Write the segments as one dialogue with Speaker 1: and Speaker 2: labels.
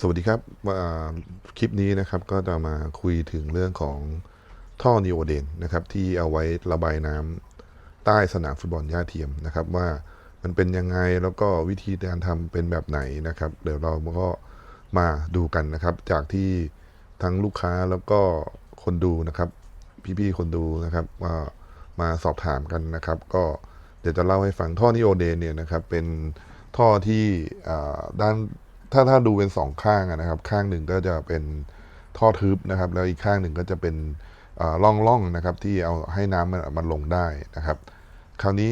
Speaker 1: สวัสดีครับคลิปนี้นะครับก็จะมาคุยถึงเรื่องของท่อนิโอเดนนะครับที่เอาไว้ระบายน้ำใต้สนามฟุตบอลหญ้าเทียมนะครับว่ามันเป็นยังไงแล้วก็วิธีการทำเป็นแบบไหนนะครับ เดี๋ยวเราก็มาดูกันนะครับ จากที่ทั้งลูกค้าแล้วก็คนดูนะครับ พี่ๆคนดูนะครับว่ามาสอบถามกันนะครับ ก็เดี๋ยวจะเล่าให้ฟังท่อนิโอเดนเนี่ยนะครับเป็นท่อที่ด้าน ถ้าถ้าดูเป็นสองข้างนะครับ ข้างหนึ่งก็จะเป็นท่อทึบนะครับ แล้วอีกข้างหนึ่งก็จะเป็นอ่าร่องนะครับที่เอาให้น้ำมันมันลงได้นะครับ คราวนี้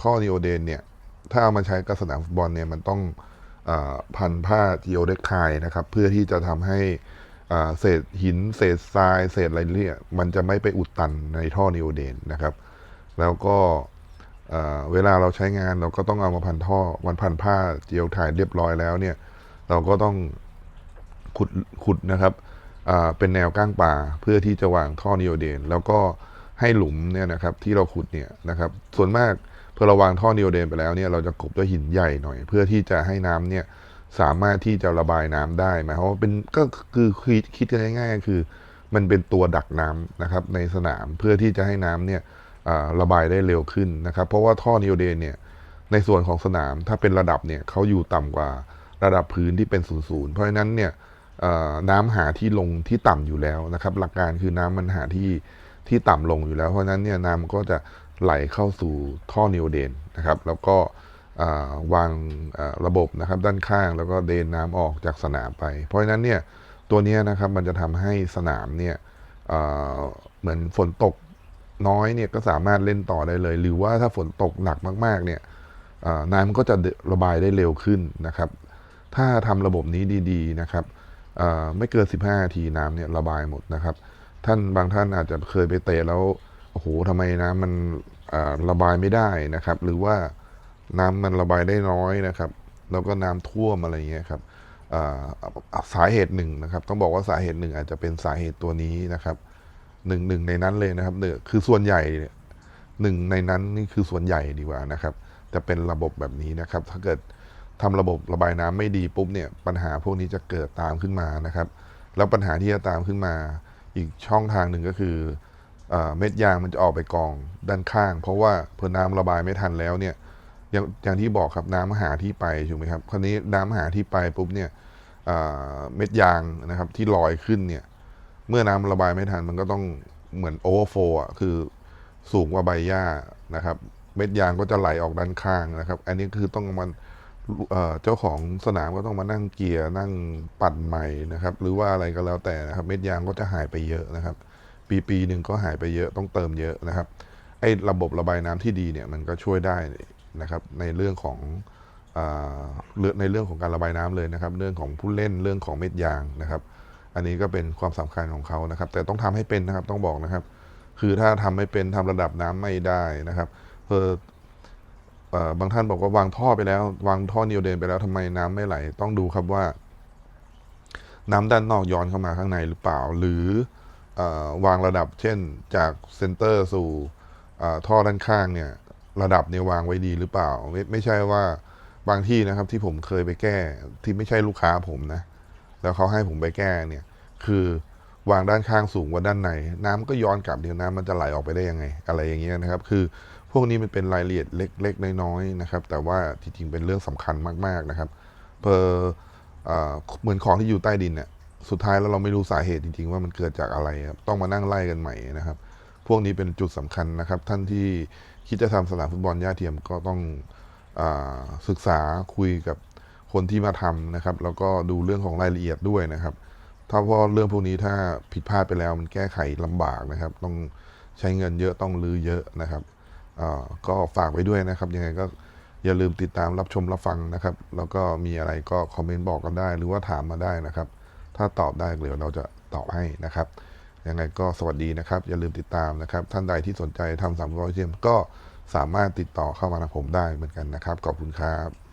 Speaker 1: ท่อนิโอเดนเนี่ยถ้าเอามาใช้กับสนามฟุตบอลเนี่ยมันต้องอาพันผ้าจีโอเดคไทนะครับ เพื่อที่จะทำให้เศษหิน เศษทราย เศษอะไรเนี่ยมันจะไม่ไปอุดตันในท่อนิโอเดนนะครับ แล้วก็เวลาเราใช้งานเราก็ต้องเอามาพันท่อวันพันผ้าเจียวถ่ายเรียบร้อยแล้วเนี่ย เราก็ต้องขุดขุดนะครับเป็นแนวก้างป่าเพื่อที่จะวางท่อนิโอเดน แล้วก็ให้หลุมเนี่ยนะครับที่เราขุดเนี่ยนะครับส่วนมากพอเราวางท่อนิโอเดนไปแล้วเนี่ยเราจะกบด้วยหินใหญ่หน่อย เพื่อที่จะให้น้ำเนี่ยสามารถที่จะระบายน้ำได้หมายความว่าเป็นก็คือคิดคิดกันง่ายๆคือ มันเป็นตัวดักน้ำนะครับในสนามเพื่อที่จะให้น้ำเนี่ยระบายได้เร็วขึ้นนะครับ เพราะว่าท่อนิโอเดนเนี่ยในส่วนของสนามถ้าเป็นระดับเนี่ยเขาอยู่ต่ำกว่า ระดับพื้นที่เป็นศูนย์ศูนย์เพราะฉะนั้นเนี่ยน้ำหาที่ลงที่ต่ำอยู่แล้วนะครับ หลักการคือน้ำมันหาที่ที่ต่ำลงอยู่แล้ว เพราะฉะนั้นเนี่ยน้ำก็จะไหลเข้าสู่ท่อนิโอเดนนะครับ แล้วก็วางระบบนะครับด้านข้างแล้วก็เดนน้ำออกจากสนามไป เพราะฉะนั้นเนี่ยตัวนี้นะครับมันจะทำให้สนามเนี่ยเหมือนฝนตกน้อยเนี่ยก็สามารถเล่นต่อได้เลย หรือว่าถ้าฝนตกหนักมาก ๆเนี่ยน้ำก็จะระบายได้เร็วขึ้นนะครับ ถ้าทำระบบนี้ดีๆนะครับไม่เกิน 15นาทีน้ำเนี่ยระบายหมดนะครับ ท่านบางท่านอาจจะเคยไปเตะแล้วโอ้โหทำไมน้ำมันระบายไม่ได้นะครับ หรือว่าน้ำมันระบายได้น้อยนะครับ แล้วก็น้ำท่วมอะไรเงี้ยครับสาเหตุหนึ่งนะครับ ต้องบอกว่าสาเหตุหนึ่งอาจจะเป็นสาเหตุตัวนี้นะครับหนึ่งหนึ่งในนั้นเลยนะครับหนึ่งคือส่วนใหญ่หนึ่งในนั้นนี่คือส่วนใหญ่ดีกว่านะครับ จะเป็นระบบแบบนี้นะครับ ถ้าเกิด ทำระบบระบายน้ำไม่ดีปุ๊บเนี่ยปัญหาพวกนี้จะเกิดตามขึ้นมานะครับ แล้วปัญหาที่จะตามขึ้นมา อีกช่องทางหนึ่งก็คืออเม็ดยางมันจะออกไปกองด้านข้าง เพราะว่าพอน้ำระบายไม่ทันแล้วเนี่ยอย่างอย่างที่บอกครับน้ำหาที่ไปถูกไหมครับคราวนี้น้ำหาที่ไปปุ๊บเนี่ยเม็ดยางนะครับที่ลอยขึ้นเนี่ยเมื่อน้ำระบายไม่ทันมันก็ต้องเหมือนโอเวอร์โฟอะคือสูงกว่าใบหญ้านะครับ เม็ดยางก็จะไหลออกด้านข้างนะครับ อันนี้คือต้องมัน เจ้าของสนามก็ต้องมานั่งเกียร์นั่งปั่นใหม่นะครับ หรือว่าอะไรก็แล้วแต่นะครับ เม็ดยางก็จะหายไปเยอะนะครับ ปีปีหนึ่งก็หายไปเยอะต้องเติมเยอะนะครับ ไอ้ระบบระบายน้ำที่ดีเนี่ยมันก็ช่วยได้นะครับ ในเรื่องของอาเอ่อในเรื่องของการระบายน้ำเลยนะครับ เรื่องของผู้เล่นเรื่องของเม็ดยางนะครับ อันนี้ก็เป็นความสำคัญของเขานะครับ แต่ต้องทำให้เป็นนะครับต้องบอกนะครับ คือถ้าทำไม่เป็นทำระดับน้ำไม่ได้นะครับเพอ บางท่านบอกว่าวางท่อไปแล้ว วางท่อนิวเดนไปแล้วทำไมน้ำไม่ไหล ต้องดูครับว่า น้ำด้านนอกย้อนเข้ามาข้างในหรือเปล่า หรืออวางระดับเช่นจากเซนเตอร์สู่ท่อด้านข้างเนี่ย ระดับเนี่ยวางไว้ดีหรือเปล่า ไม่ไม่ใช่ว่าบางที่นะครับที่ผมเคยไปแก้ที่ไม่ใช่ลูกค้าผมนะ แล้วเขาให้ผมไปแก้เนี่ย คือวางด้านข้างสูงกว่าด้านในน้ำก็ย้อนกลับเดี๋ยวน้ำมันจะไหลออกไปได้ยังไง อะไรอย่างเงี้ยนะครับ คือ พวกนี้มันเป็นรายละเอียดเล็กๆ น้อยๆนะครับ แต่ว่าจริงๆเป็นเรื่องสำคัญมากๆนะครับเพอเอ่อเหมือนของที่อยู่ใต้ดินเนี่ยสุดท้ายแล้วเราไม่รู้สาเหตุจริงๆ ว่ามันเกิดจากอะไรครับต้องมานั่งไล่กันใหม่นะครับ พวกนี้เป็นจุดสำคัญนะครับ ท่านที่คิดจะทำสนามฟุตบอลหญ้าเทียมก็ต้องอศึกษาคุยกับคนที่มาทำนะครับ แล้วก็ดูเรื่องของรายละเอียดด้วยนะครับ ถ้าเพราะเรื่องพวกนี้ถ้าผิดพลาดไปแล้วมันแก้ไขลำบากนะครับ ต้องใช้เงินเยอะต้องรื้อเยอะนะครับ ก็ฝากไว้ด้วยนะครับยังไงก็อย่าลืมติดตามรับชมรับฟังนะครับ แล้วก็มีอะไรก็คอมเมนต์บอกกันได้ หรือว่าถามมาได้นะครับ ถ้าตอบได้เดี๋ยวเราจะตอบให้นะครับยังไงก็สวัสดีนะครับ อย่าลืมติดตามนะครับ ท่านใดที่สนใจทำสามร้อยเทียมก็สามารถติดต่อเข้ามาทางผมได้เหมือนกันนะครับ ขอบคุณครับ